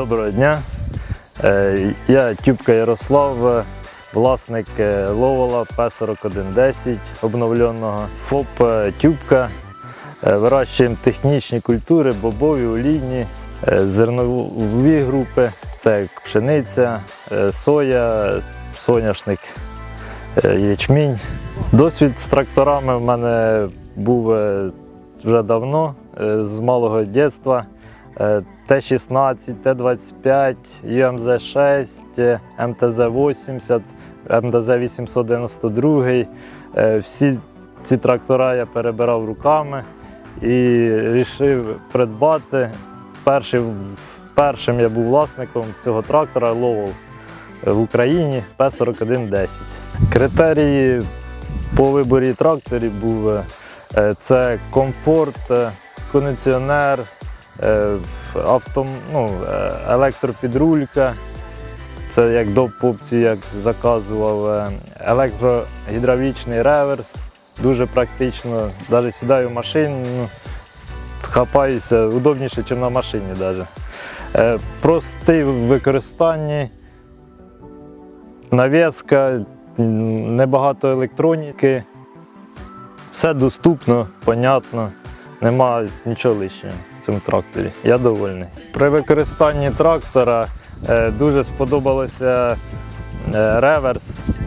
Доброго дня. Е, Я Тюбка Ярослав, е, власник е, Ловола П4110 обновленого. ФОП Тюбка. Вирощуємо технічні культури, бобові, олійні, зернові групи, це пшениця, соя, соняшник, ячмінь. Досвід з тракторами в мене був вже давно, з малого дитинства. Е, Т-16, Т-25, ЮМЗ-6, е, МТЗ-80, МТЗ-892. Е, Всі ці трактора я перебирав руками і вирішив придбати. Перший, першим я був власником цього трактора Ловол в Україні П-4110. Критерії по виборі тракторів був е, це комфорт, е, кондиціонер, е, авто, ну, е, електропідрулька. Це як до опцію, як заказував, е, електрогідравлічний реверс. Дуже практично. Навіть сідаю в машину, ну, хапаюся удобніше, ніж на машині. Навіть. Простий в використанні, нав'язка, небагато електроніки. Все доступно, понятно, нема нічого лишнього цьому тракторі. Я довольний. При використанні трактора е, дуже сподобалося е, реверс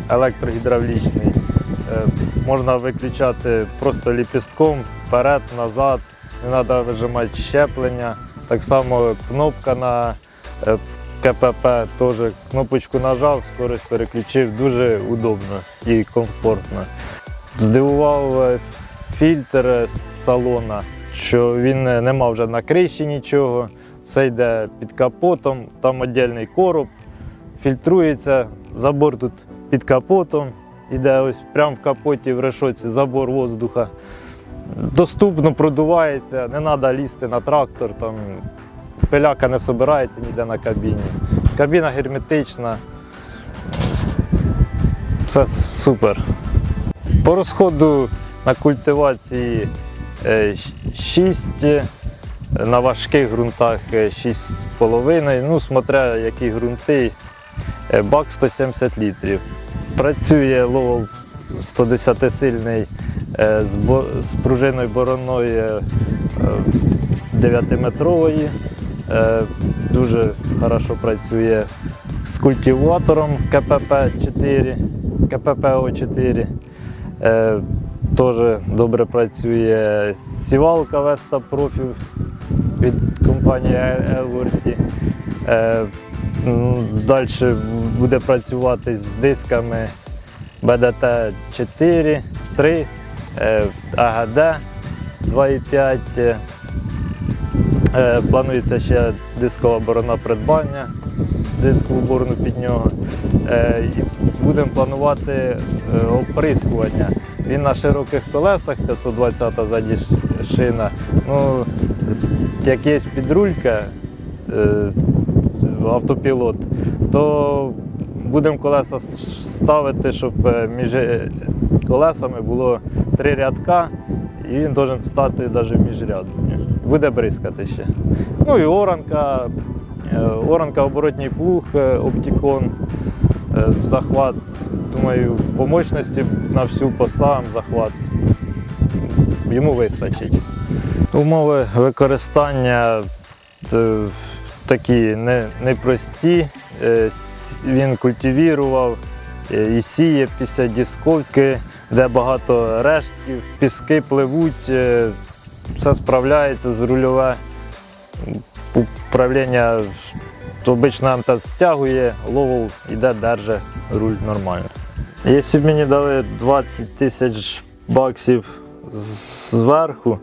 електрогідравлічний. Е, можна виключати просто ліпістком вперед, назад, не треба вижимати щеплення. Так само кнопка на КПП теж кнопочку нажав, скорость переключив, дуже удобно і комфортно. Здивував фільтр салона, що він е, не мав вже на криші нічого, все йде під капотом, там віддільний короб, фільтрується, забор тут під капотом, іде ось прямо в капоті в решоці забор воздуха. Доступно продувається, не треба лізти на трактор, там пиляка не збирається ніде на кабіні. Кабіна герметична. Все супер. По розходу на культивації 6, на важких ґрунтах 6,5, ну, смотря які ґрунти, е, бак 170 літрів. Працює ловол 110-сильний е, з, пружиною бороною 9-метрової. Е, Дуже хорошо працює з культиватором КПП-4, КППО-4. Е, Теж добре працює сівалка Веста Профі від компанії Елворті. Далі буде працювати з дисками BDT 4, 3, е, АГД 2,5. е, Е, Планується ще дискова борона придбання, дискову борону під нього. Е, і Будемо планувати е, оприскування. Він на широких колесах 520 ззаді шина. Ну, як є підрулька, е, автопілот, то будемо колеса ставити, щоб е, між е, колесами було три рядка, і він має стати навіть міжрядний. Буде бризкати ще. Ну і оранка, оранка оборотній плуг, оптікон, захват. Думаю, по мощності на всю поставимо захват. Йому вистачить. Умови використання е, такі непрості. Е, Він культивірував е, і сіє після дісковки, де багато рештків, піски пливуть, е, все справляється з рульове. Управління обично МТ стягує, ловол іде, держить руль нормально. Якщо б мені дали 20 тисяч баксів зверху,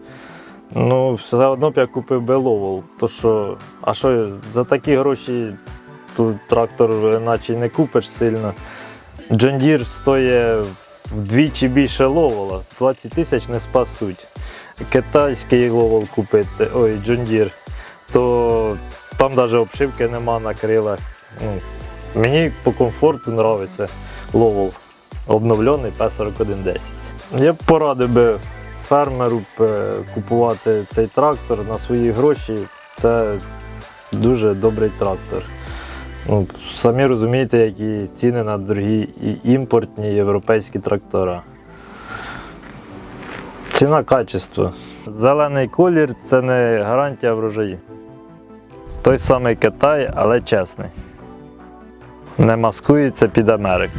ну все одно б я купив би ловол. То що, а що за такі гроші тут трактор наче не купиш сильно. Deere стоїть вдвічі більше ловола, 20 тисяч не спасуть. Китайський ловол купити, ой, Deere, то там навіть обшивки нема на крилах. Ну, мені по комфорту подобається ловол, обновлений П4110. Я б порадив би фермеру е, купувати цей трактор на свої гроші. Це дуже добрий трактор. Ну, самі розумієте, які ціни на дорогі і імпортні європейські трактора. Ціна качество. Зелений колір це не гарантія врожаю. Той самий Китай, але чесний. Не маскується під Америку.